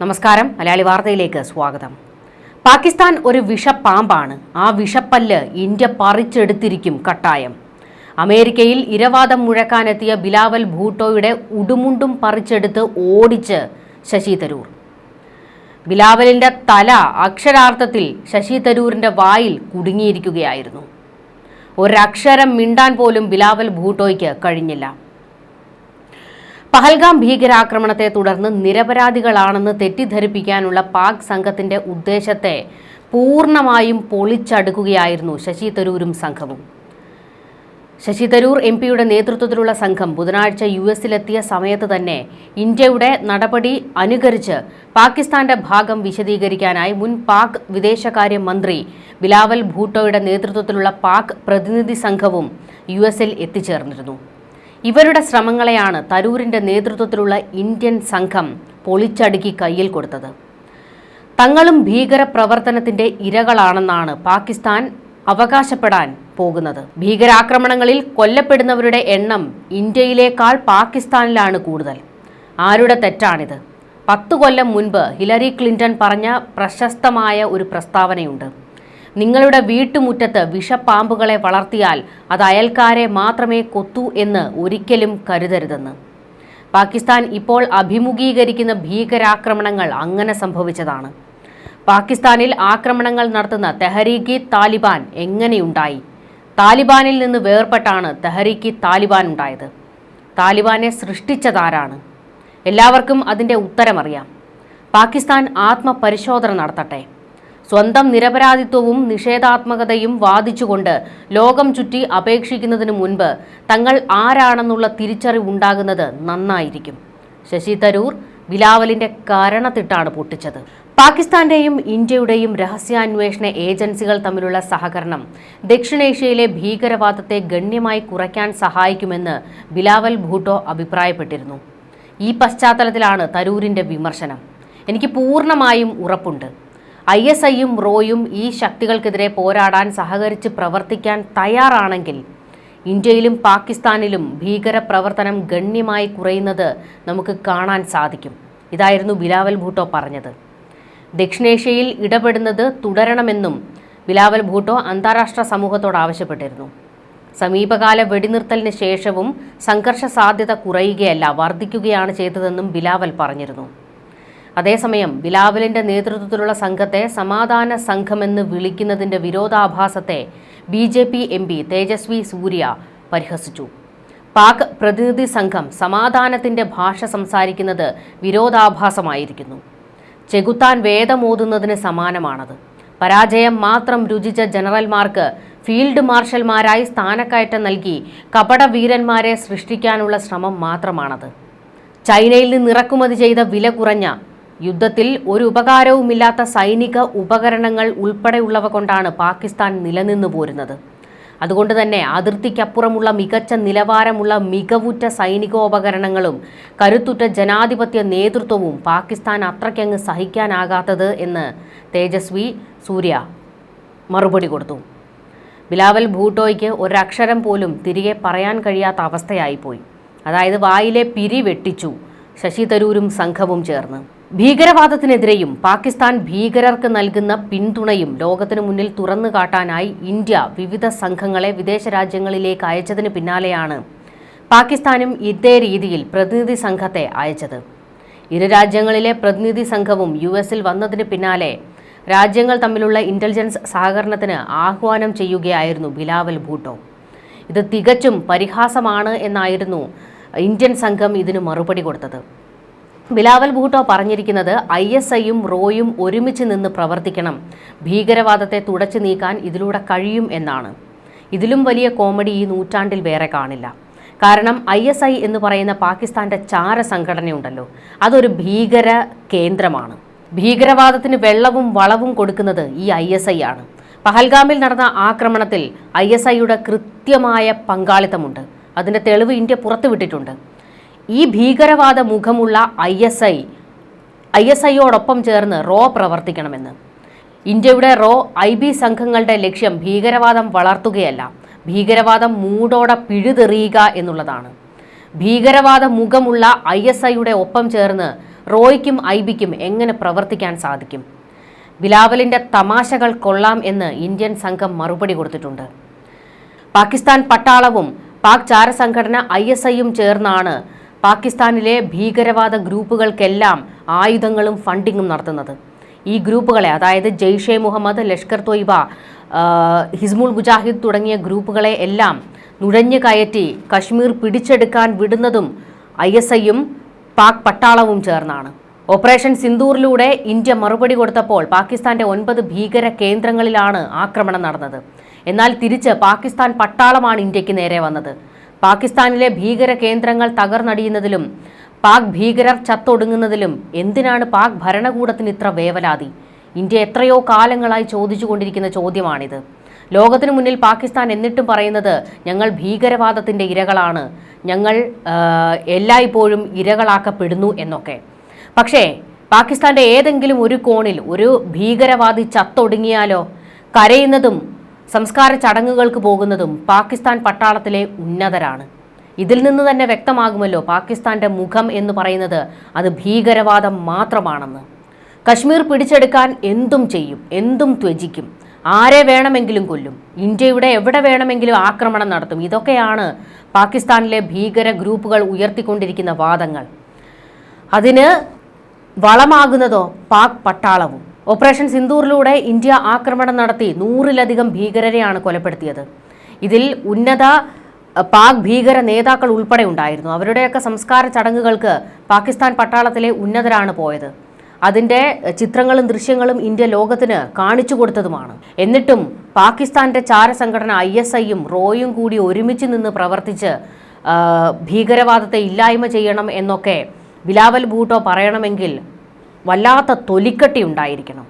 നമസ്കാരം. മലയാളി വാർത്തയിലേക്ക് സ്വാഗതം. പാകിസ്ഥാൻ ഒരു വിഷപ്പാമ്പാണ്. ആ വിഷപ്പല്ല് ഇന്ത്യ പറിച്ചെടുത്തിരിക്കും കട്ടായം. അമേരിക്കയിൽ ഇരവാദം മുഴക്കാനെത്തിയ ബിലാവൽ ഭൂട്ടോയുടെ ഉടുമുണ്ടും പറിച്ചെടുത്ത് ഓടിച്ച് ശശി തരൂർ. ബിലാവലിന്റെ തല അക്ഷരാർത്ഥത്തിൽ ശശി തരൂരിന്റെ വായിൽ കുടുങ്ങിയിരിക്കുകയായിരുന്നു. ഒരക്ഷരം മിണ്ടാൻ പോലും ബിലാവൽ ഭൂട്ടോയ്ക്ക് കഴിഞ്ഞില്ല. പഹൽഗാം ഭീകരാക്രമണത്തെ തുടർന്ന് നിരപരാധികളാണെന്ന് തെറ്റിദ്ധരിപ്പിക്കാനുള്ള പാക് സംഘത്തിന്റെ ഉദ്ദേശത്തെ പൂർണമായും പൊളിച്ചടുക്കുകയായിരുന്നു ശശി തരൂരും സംഘവും. ശശി തരൂർ എം പിയുടെ നേതൃത്വത്തിലുള്ള സംഘം ബുധനാഴ്ച യു എസിലെത്തിയ സമയത്ത് തന്നെ ഇന്ത്യയുടെ നടപടി അനുകരിച്ച് പാകിസ്ഥാന്റെ ഭാഗം വിശദീകരിക്കാനായി മുൻ പാക് വിദേശകാര്യ മന്ത്രി ബിലാവൽ ഭൂട്ടോയുടെ നേതൃത്വത്തിലുള്ള പാക് പ്രതിനിധി സംഘവും യു എസിൽ എത്തിച്ചേർന്നിരുന്നു. ഇവരുടെ ശ്രമങ്ങളെയാണ് തരൂരിന്റെ നേതൃത്വത്തിലുള്ള ഇന്ത്യൻ സംഘം പൊളിച്ചടുക്കി കയ്യിൽ കൊടുത്തത്. തങ്ങളും ഭീകരപ്രവർത്തനത്തിന്റെ ഇരകളാണെന്നാണ് പാകിസ്ഥാൻ അവകാശപ്പെടാൻ പോകുന്നത്. ഭീകരാക്രമണങ്ങളിൽ കൊല്ലപ്പെടുന്നവരുടെ എണ്ണം ഇന്ത്യയിലേക്കാൾ പാകിസ്ഥാനിലാണ് കൂടുതൽ. ആരുടെ തെറ്റാണിത്? പത്തു കൊല്ലം മുൻപ് ഹിലരി ക്ലിന്റൺ പറഞ്ഞ പ്രശസ്തമായ ഒരു പ്രസ്താവനയുണ്ട്. നിങ്ങളുടെ വീട്ടുമുറ്റത്ത് വിഷപ്പാമ്പുകളെ വളർത്തിയാൽ അത് അയൽക്കാരെ മാത്രമേ കൊത്തൂ എന്ന് ഒരിക്കലും കരുതരുതെന്ന്. പാകിസ്ഥാൻ ഇപ്പോൾ അഭിമുഖീകരിക്കുന്ന ഭീകരാക്രമണങ്ങൾ അങ്ങനെ സംഭവിച്ചതാണ്. പാകിസ്ഥാനിൽ ആക്രമണങ്ങൾ നടത്തുന്ന തെഹരീഖി താലിബാൻ എങ്ങനെയുണ്ടായി? താലിബാനിൽ നിന്ന് വേർപെട്ടാണ് തെഹരീഖി താലിബാൻ ഉണ്ടായത്. താലിബാനെ സൃഷ്ടിച്ചതാരാണ്? എല്ലാവർക്കും അതിന്റെ ഉത്തരമറിയാം. പാകിസ്ഥാൻ ആത്മപരിശോധന നടത്തട്ടെ. സ്വന്തം നിരപരാധിത്വവും നിഷേധാത്മകതയും വാദിച്ചുകൊണ്ട് ലോകം ചുറ്റി അപേക്ഷിക്കുന്നതിനു മുൻപ് തങ്ങൾ ആരാണെന്നുള്ള തിരിച്ചറിവുണ്ടാകുന്നത് നന്നായിരിക്കും. ശശി തരൂർ ബിലാവലിന്റെ കാരണത്തിട്ടാണ് പൊട്ടിച്ചത്. പാകിസ്ഥാന്റെയും ഇന്ത്യയുടെയും രഹസ്യാന്വേഷണ ഏജൻസികൾ തമ്മിലുള്ള സഹകരണം ദക്ഷിണേഷ്യയിലെ ഭീകരവാദത്തെ ഗണ്യമായി കുറയ്ക്കാൻ സഹായിക്കുമെന്ന് ബിലാവൽ ഭൂട്ടോ അഭിപ്രായപ്പെട്ടിരുന്നു. ഈ പശ്ചാത്തലത്തിലാണ് തരൂരിന്റെ വിമർശനം. എനിക്ക് പൂർണമായും ഉറപ്പുണ്ട്. ഐ എസ് ഐയും റോയും ഈ ശക്തികൾക്കെതിരെ പോരാടാൻ സഹകരിച്ച് പ്രവർത്തിക്കാൻ തയ്യാറാണെങ്കിൽ ഇന്ത്യയിലും പാകിസ്ഥാനിലും ഭീകര പ്രവർത്തനം ഗണ്യമായി കുറയുന്നത് നമുക്ക് കാണാൻ സാധിക്കും. ഇതായിരുന്നു ബിലാവൽ ഭൂട്ടോ പറഞ്ഞത്. ദക്ഷിണേഷ്യയിൽ ഇടപെടുന്നത് തുടരണമെന്നും ബിലാവൽ ഭൂട്ടോ അന്താരാഷ്ട്ര സമൂഹത്തോട് ആവശ്യപ്പെട്ടിരുന്നു. സമീപകാല വെടിനിർത്തലിന് ശേഷവും സംഘർഷ സാധ്യത കുറയുകയല്ല വർദ്ധിക്കുകയാണ് ചെയ്തതെന്നും ബിലാവൽ പറഞ്ഞിരുന്നു. അതേസമയം ബിലാവലിന്റെ നേതൃത്വത്തിലുള്ള സംഘത്തെ സമാധാന സംഘമെന്ന് വിളിക്കുന്നതിന്റെ വിരോധാഭാസത്തെ B J P M P Tejasvi Surya പരിഹസിച്ചു. പാക് പ്രതിനിധി സംഘം സമാധാനത്തിന്റെ ഭാഷ സംസാരിക്കുന്നത് വിരോധാഭാസമായിരിക്കുന്നു. ചെകുത്താൻ വേദമോതുന്നതിന് സമാനമാണത്. പരാജയം മാത്രം രുചിച്ച ജനറൽമാർക്ക് ഫീൽഡ് മാർഷൽമാരായി സ്ഥാനക്കയറ്റം നൽകി കപടവീരന്മാരെ സൃഷ്ടിക്കാനുള്ള ശ്രമം മാത്രമാണത്. ചൈനയിൽ നിന്ന് ഇറക്കുമതി ചെയ്ത വില കുറഞ്ഞ യുദ്ധത്തിൽ ഒരു ഉപകാരവുമില്ലാത്ത സൈനിക ഉപകരണങ്ങൾ ഉൾപ്പെടെയുള്ളവ കൊണ്ടാണ് പാകിസ്ഥാൻ നിലനിന്നു പോരുന്നത്. അതുകൊണ്ട് തന്നെ അതിർത്തിക്കപ്പുറമുള്ള മികച്ച നിലവാരമുള്ള മികവുറ്റ സൈനികോപകരണങ്ങളും കരുത്തുറ്റ ജനാധിപത്യ നേതൃത്വവും പാകിസ്ഥാൻ അത്രയ്ക്കങ്ങ് സഹിക്കാനാകാത്തത് എന്ന് തേജസ്വി സൂര്യ മറുപടി കൊടുത്തു. ബിലാവൽ ഭൂട്ടോയ്ക്ക് ഒരക്ഷരം പോലും തിരികെ പറയാൻ കഴിയാത്ത അവസ്ഥയായിപ്പോയി. അതായത് വായിലെ പിരി വെട്ടിച്ചു ശശി തരൂരും സംഘവും ചേർന്ന്. ഭീകരവാദത്തിനെതിരെയും പാകിസ്ഥാൻ ഭീകരർക്ക് നൽകുന്ന പിന്തുണയും ലോകത്തിനു മുന്നിൽ തുറന്നു കാട്ടാനായി ഇന്ത്യ വിവിധ സംഘങ്ങളെ വിദേശ രാജ്യങ്ങളിലേക്ക് അയച്ചതിന് പിന്നാലെയാണ് പാകിസ്ഥാനും ഇതേ രീതിയിൽ പ്രതിനിധി സംഘത്തെ അയച്ചത്. ഇരു രാജ്യങ്ങളിലെ പ്രതിനിധി സംഘവും യു എസിൽ വന്നതിന് പിന്നാലെ രാജ്യങ്ങൾ തമ്മിലുള്ള ഇന്റലിജൻസ് സഹകരണത്തിന് ആഹ്വാനം ചെയ്യുകയായിരുന്നു ബിലാവൽ ഭൂട്ടോ. ഇത് തികച്ചും പരിഹാസമാണ് എന്നായിരുന്നു ഇന്ത്യൻ സംഘം ഇതിന് മറുപടി കൊടുത്തത്. ബിലാവൽ ഭൂട്ടോ പറഞ്ഞിരിക്കുന്നത് ഐ എസ് ഐയും റോയും ഒരുമിച്ച് നിന്ന് പ്രവർത്തിക്കണം. ഭീകരവാദത്തെ തുടച്ചു നീക്കാൻ ഇതിലൂടെ കഴിയും എന്നാണ്. ഇതിലും വലിയ കോമഡി ഈ നൂറ്റാണ്ടിൽ വേറെ കാണില്ല. കാരണം ഐ എസ് ഐ എന്ന് പറയുന്ന പാകിസ്ഥാന്റെ ചാര സംഘടനയുണ്ടല്ലോ. അതൊരു ഭീകര കേന്ദ്രമാണ്. ഭീകരവാദത്തിന് വെള്ളവും വളവും കൊടുക്കുന്നത് ഈ ഐ എസ് ഐ ആണ്. പഹൽഗാമിൽ നടന്ന ആക്രമണത്തിൽ ഐ എസ് ഐയുടെ കൃത്യമായ പങ്കാളിത്തമുണ്ട്. അതിന്റെ തെളിവ് ഇന്ത്യ പുറത്തുവിട്ടിട്ടുണ്ട്. ഈ ഭീകരവാദ മുഖമുള്ള I S I I S ഐയോടൊപ്പം ചേർന്ന് റോ പ്രവർത്തിക്കണമെന്ന്. ഇന്ത്യയുടെ റോ ഐ ബി സംഘങ്ങളുടെ ലക്ഷ്യം ഭീകരവാദം വളർത്തുകയല്ല ഭീകരവാദം മൂടോടെ പിഴുതെറിയുക എന്നുള്ളതാണ്. ഭീകരവാദ മുഖമുള്ള ഐ എസ് ഐയുടെ ഒപ്പം ചേർന്ന് റോയ്ക്കും ഐ ബിക്കും എങ്ങനെ പ്രവർത്തിക്കാൻ സാധിക്കും? ബിലാവലിന്റെ തമാശകൾ കൊള്ളാം എന്ന് ഇന്ത്യൻ സംഘം മറുപടി കൊടുത്തിട്ടുണ്ട്. പാകിസ്ഥാൻ പട്ടാളവും പാക് ചാരസംഘടന ഐ എസ് ഐയും ചേർന്നാണ് പാകിസ്ഥാനിലെ ഭീകരവാദ ഗ്രൂപ്പുകൾക്കെല്ലാം ആയുധങ്ങളും ഫണ്ടിങ്ങും നടത്തുന്നത്. ഈ ഗ്രൂപ്പുകളെ അതായത് ജെയ്ഷെ മുഹമ്മദ് ലഷ്കർ തൊയ്ബ ഹിസ്മുൽ മുജാഹിദ് തുടങ്ങിയ ഗ്രൂപ്പുകളെ എല്ലാം നുഴഞ്ഞു കയറ്റി കശ്മീർ പിടിച്ചെടുക്കാൻ വിടുന്നതും ഐ എസ് ഐയും പാക് പട്ടാളവും ചേർന്നാണ്. ഓപ്പറേഷൻ സിന്ദൂറിലൂടെ ഇന്ത്യ മറുപടി കൊടുത്തപ്പോൾ പാകിസ്ഥാന്റെ ഒൻപത് ഭീകര കേന്ദ്രങ്ങളിലാണ് ആക്രമണം നടന്നത്. എന്നാൽ തിരിച്ച് പാകിസ്ഥാൻ പട്ടാളമാണ് ഇന്ത്യയ്ക്ക് നേരെ വന്നത്. പാകിസ്ഥാനിലെ ഭീകര കേന്ദ്രങ്ങൾ തകർന്നടിയുന്നതിലും പാക് ഭീകരർ ചത്തൊടുങ്ങുന്നതിലും എന്തിനാണ് പാക് ഭരണകൂടത്തിന് ഇത്ര വേവലാതി? ഇന്ത്യ എത്രയോ കാലങ്ങളായി ചോദിച്ചുകൊണ്ടിരിക്കുന്ന ചോദ്യമാണിത്. ലോകത്തിനു മുന്നിൽ പാകിസ്ഥാൻ എന്നിട്ടും പറയുന്നത് ഞങ്ങൾ ഭീകരവാദത്തിന്റെ ഇരകളാണ്. ഞങ്ങൾ എല്ലായ്പ്പോഴും ഇരകളാക്കപ്പെടുന്നു എന്നൊക്കെ. പക്ഷേ പാകിസ്ഥാന്റെ ഏതെങ്കിലും ഒരു കോണിൽ ഒരു ഭീകരവാദി ചത്തൊടുങ്ങിയാലോ? കരയുന്നതും സംസ്കാര ചടങ്ങുകൾക്ക് പോകുന്നതും പാകിസ്ഥാൻ പട്ടാളത്തിലെ ഉന്നതരാണ്. ഇതിൽ നിന്ന് തന്നെ വ്യക്തമാകുമല്ലോ പാകിസ്ഥാന്റെ മുഖം എന്ന് പറയുന്നത് അത് ഭീകരവാദം മാത്രമാണെന്ന്. കശ്മീർ പിടിച്ചെടുക്കാൻ എന്തും ചെയ്യും എന്തും ത്യജിക്കും ആരെ വേണമെങ്കിലും കൊല്ലും ഇന്ത്യയുടെ എവിടെ വേണമെങ്കിലും ആക്രമണം നടത്തും. ഇതൊക്കെയാണ് പാകിസ്ഥാനിലെ ഭീകര ഗ്രൂപ്പുകൾ ഉയർത്തിക്കൊണ്ടിരിക്കുന്ന വാദങ്ങൾ. അതിന് വളമാകുന്നതോ പാക് പട്ടാളവും. ഓപ്പറേഷൻ സിന്ദൂറിലൂടെ ഇന്ത്യ ആക്രമണം നടത്തി നൂറിലധികം ഭീകരരെയാണ് കൊലപ്പെടുത്തിയത്. ഇതിൽ ഉന്നത പാക് ഭീകര നേതാക്കൾ ഉൾപ്പെടെ ഉണ്ടായിരുന്നു. അവരുടെയൊക്കെ സംസ്കാര ചടങ്ങുകൾക്ക് പാകിസ്ഥാൻ പട്ടാളത്തിലെ ഉന്നതരാണ് പോയത്. അതിന്റെ ചിത്രങ്ങളും ദൃശ്യങ്ങളും ഇന്ത്യ ലോകത്തിന് കാണിച്ചു കൊടുത്തതുമാണ്. എന്നിട്ടും പാകിസ്ഥാന്റെ ചാരസംഘടന ഐ എസ് ഐയും റോയും കൂടി ഒരുമിച്ച് നിന്ന് പ്രവർത്തിച്ച് ഭീകരവാദത്തെ ഇല്ലായ്മ ചെയ്യണം എന്നൊക്കെ ബിലാവൽ ഭൂട്ടോ പറയണമെങ്കിൽ വല്ലാത്ത തൊലിക്കട്ടി ഉണ്ടായിരിക്കണം.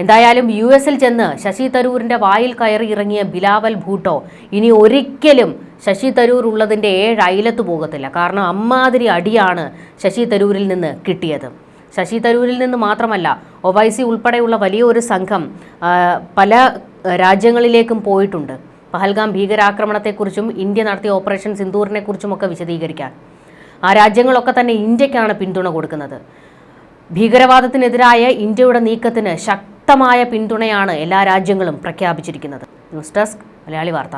എന്തായാലും യു എസിൽ ചെന്ന് ശശി തരൂരിന്റെ വായിൽ കയറി ഇറങ്ങിയ ബിലാവൽ ഭൂട്ടോ ഇനി ഒരിക്കലും ശശി തരൂർ ഉള്ളതിന്റെ ഏഴ് അയലത്ത് പോകത്തില്ല. കാരണം അമ്മാതിരി അടിയാണ് ശശി തരൂരിൽ നിന്ന് കിട്ടിയത്. ശശി തരൂരിൽ നിന്ന് മാത്രമല്ല ഒവൈസി ഉൾപ്പെടെയുള്ള വലിയൊരു സംഘം പല രാജ്യങ്ങളിലേക്കും പോയിട്ടുണ്ട്. പഹൽഗാം ഭീകരാക്രമണത്തെക്കുറിച്ചും ഇന്ത്യ നടത്തിയ ഓപ്പറേഷൻ സിന്ദൂറിനെക്കുറിച്ചുമൊക്കെ വിശദീകരിക്കാൻ. ആ രാജ്യങ്ങളൊക്കെ തന്നെ ഇന്ത്യക്കാണ് പിന്തുണ കൊടുക്കുന്നത്. ഭീകരവാദത്തിനെതിരായ ഇന്ത്യയുടെ നീക്കത്തിന് ശക്തമായ പിന്തുണയാണ് എല്ലാ രാജ്യങ്ങളും പ്രഖ്യാപിച്ചിരിക്കുന്നത്. ന്യൂസ് ഡെസ്ക് മലയാളി വാർത്ത.